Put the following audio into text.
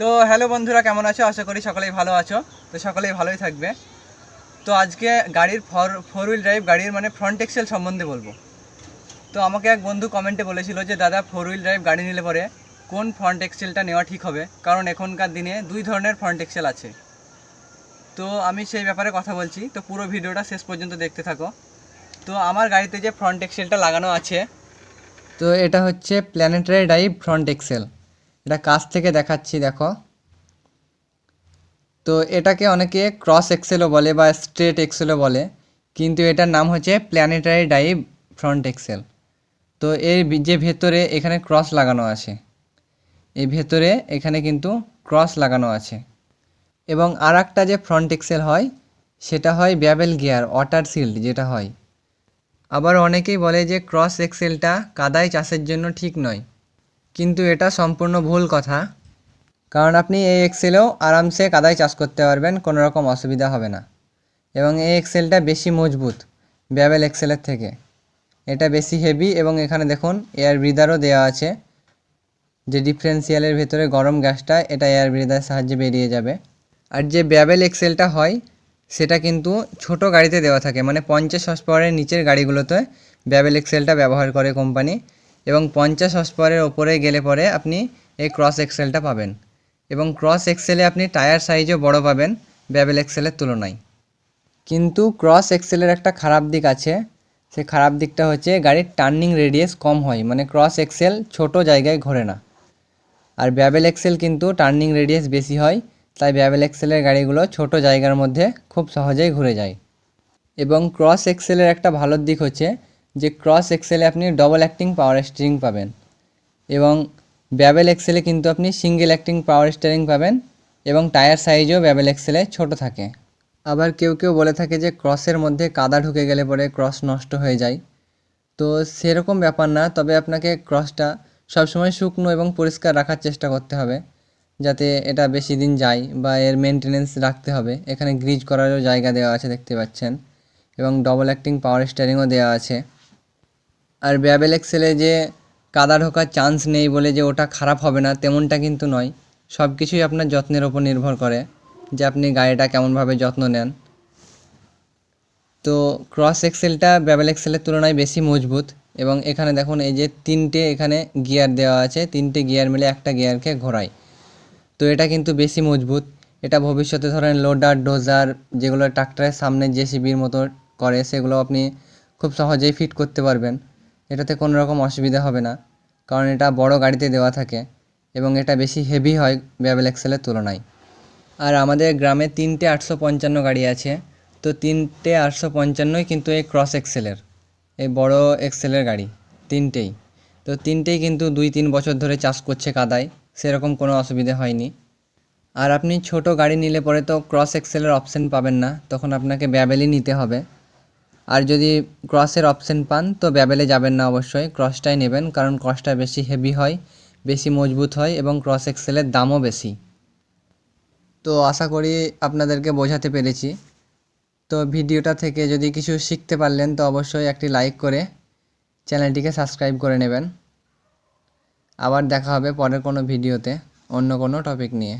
তো হ্যালো বন্ধুরা, কেমন আছো? আশা করি সকলেই ভালো আছো। তো সকলেই ভালোই থাকবে। তো আজকে গাড়ির ফর ফোর হুইল ড্রাইভ গাড়ির মানে ফ্রন্ট এক্সেল সম্বন্ধে বলব। তো আমাকে এক বন্ধু কমেন্টে বলেছিল যে, দাদা ফোর হুইল ড্রাইভ গাড়ি নিলে পরে কোন ফ্রন্ট এক্সেলটা নেওয়া ঠিক হবে? কারণ এখনকার দিনে দুই ধরনের ফ্রন্ট এক্সেল আছে। তো আমি সেই ব্যাপারে কথা বলছি। তো পুরো ভিডিওটা শেষ পর্যন্ত দেখতে থাকো। তো আমার গাড়িতে যে ফ্রন্ট এক্সেলটা লাগানো আছে, তো এটা হচ্ছে প্ল্যানেটারি ড্রাইভ ফ্রন্ট এক্সেল এটা কাছ থেকে দেখাচ্ছি, দেখো। তো এটাকে অনেকে ক্রস এক্সেলও বলে বা স্ট্রেট এক্সেলও বলে, কিন্তু এটার নাম হচ্ছে প্ল্যানেটারি ডাইভ ফ্রন্ট এক্সেল তো এর যে ভেতরে এখানে ক্রস লাগানো আছে, এই ভেতরে এখানে কিন্তু ক্রস লাগানো আছে। এবং আর একটা যে ফ্রন্ট এক্সেল হয়, সেটা হয় ব্যাবেল গিয়ার ওয়াটার সিল্ড যেটা হয়। আবার অনেকেই বলে যে ক্রস এক্সেলটা কাদায় চাষের জন্য ঠিক নয়। কিন্তু এটা সম্পূর্ণ ভুল কথা। কারণ আপনি এই এক্সেলেও আরামসে কাদায় চাষ করতে পারবেন, কোনো রকম অসুবিধা হবে না। এবং এই এক্সেলটা বেশি মজবুত ব্যাবেল এক্সেলের থেকে। এটা বেশি হেভি এবং এখানে দেখুন এয়ার ব্রিদারও দেওয়া আছে। যে ডিফারেন্সিয়ালের ভেতরে গরম গ্যাসটা, এটা এয়ার ব্রিদার সাহায্যে বেরিয়ে যাবে। আর যে ব্যাবেল এক্সেলটা হয়, সেটা কিন্তু ছোট গাড়িতে দেওয়া থাকে। মানে পঞ্চাশ হর্স পাওয়ারের নিচের গাড়িগুলোতে ব্যাবেল এক্সেলটা ব্যবহার করে কোম্পানি এবং পঞ্চাশ হর্স ওপরে গেলে পরে আপনি এই ক্রস এক্সেলটা পাবেন। এবং ক্রস এক্সেলে আপনি টায়ার সাইজও বড় পাবেন ব্যাবেল এক্সেলের তুলনায়। কিন্তু ক্রস এক্সেলের একটা খারাপ দিক আছে। সে খারাপ দিকটা হচ্ছে গাড়ির টার্নিং রেডিয়াস কম হয়। মানে ক্রস এক্সেল ছোট জায়গায় ঘোরে না। আর ব্যাবেল এক্সেল কিন্তু টার্নিং রেডিয়াস বেশি হয়। তাই ব্যাবেল এক্সেলের গাড়িগুলো ছোট জায়গার মধ্যে খুব সহজেই ঘুরে যায়। এবং ক্রস এক্সেলের একটা ভালো দিক হচ্ছে যে ক্রস এক্সেলে আপনি ডবল অ্যাক্টিং পাওয়ার স্টিরিং পাবেন এবং ব্যাবেল এক্সেলে কিন্তু আপনি সিঙ্গেল অ্যাক্টিং পাওয়ার স্টিয়ারিং পাবেন এবং টায়ার সাইজও ব্যাবেল এক্সেলে ছোট থাকে। আবার কেউ কেউ বলে থাকে যে ক্রসের মধ্যে কাদা ঢুকে গেলে পরে ক্রস নষ্ট হয়ে যায়। তো সেরকম ব্যাপার না, তবে আপনাকে ক্রসটা সবসময় শুকনো এবং পরিষ্কার রাখার চেষ্টা করতে হবে, যাতে এটা বেশি দিন যায় বা এর মেনটেনেন্স রাখতে হবে। এখানে গ্রিজ করারও জায়গা দেওয়া আছে দেখতে পাচ্ছেন এবং ডবল অ্যাক্টিং পাওয়ার স্টিয়ারিংও দেওয়া আছে। আর ব্যাবেল এক্সেলে যে কাদা ঢোকার চান্স নেই বলে যে ওটা খারাপ হবে না, তেমনটা কিন্তু নয়। সব কিছুই আপনার যত্নের ওপর নির্ভর করে যে আপনি গাড়িটা কেমনভাবে যত্ন নেন। তো ক্রস এক্সেলটা ব্যাবেল এক্সেলের তুলনায় বেশি মজবুত এবং এখানে দেখুন এই যে তিনটে এখানে গিয়ার দেওয়া আছে, তিনটে গিয়ার মিলে একটা গিয়ারকে ঘোরায়। তো এটা কিন্তু বেশি মজবুত। এটা ভবিষ্যতে ধরেন লোডার ডোজার যেগুলো ট্রাক্টরের সামনে জেসিবির মতো করে, সেগুলো আপনি খুব সহজেই ফিট করতে পারবেন। এটাতে কোনো রকম অসুবিধা হবে না, কারণ এটা বড় গাড়িতে দেওয়া থাকে এবং এটা বেশি হেভি হয় ব্যাবেল এক্সেলের তুলনায়। আর আমাদের গ্রামে তিনটে আটশো পঞ্চান্ন গাড়ি আছে, তো তিনটে আটশো পঞ্চান্নই কিন্তু এই ক্রস এক্সেলের এই বড় এক্সেলের গাড়ি, তিনটেই। তো তিনটেই কিন্তু দুই তিন বছর ধরে চাষ করছে কাদায়, সেরকম কোনো অসুবিধা হয়নি। আর আপনি ছোট গাড়ি নিলে পরে তো ক্রস এক্সেলের অপশন পাবেন না, তখন আপনাকে ব্যাবেলই নিতে হবে। আর যদি ক্রসের অপশন পান, তো ব্যাবেলে যাবেন না অবশ্যই। ক্রসটাই নেবেন, কারণ ক্রসটা বেশি হেভি হয়, বেশি মজবুত হয় এবং ক্রস এক্সেলের দামও বেশি। তো আশা করি আপনাদেরকে বোঝাতে পেরেছি। তো ভিডিওটা থেকে যদি কিছু শিখতে পারলেন, তো অবশ্যই একটি লাইক করে চ্যানেলটিকে সাবস্ক্রাইব করে নেবেন। আবার দেখা হবে পরের কোনো ভিডিওতে, অন্য কোনো টপিক নিয়ে।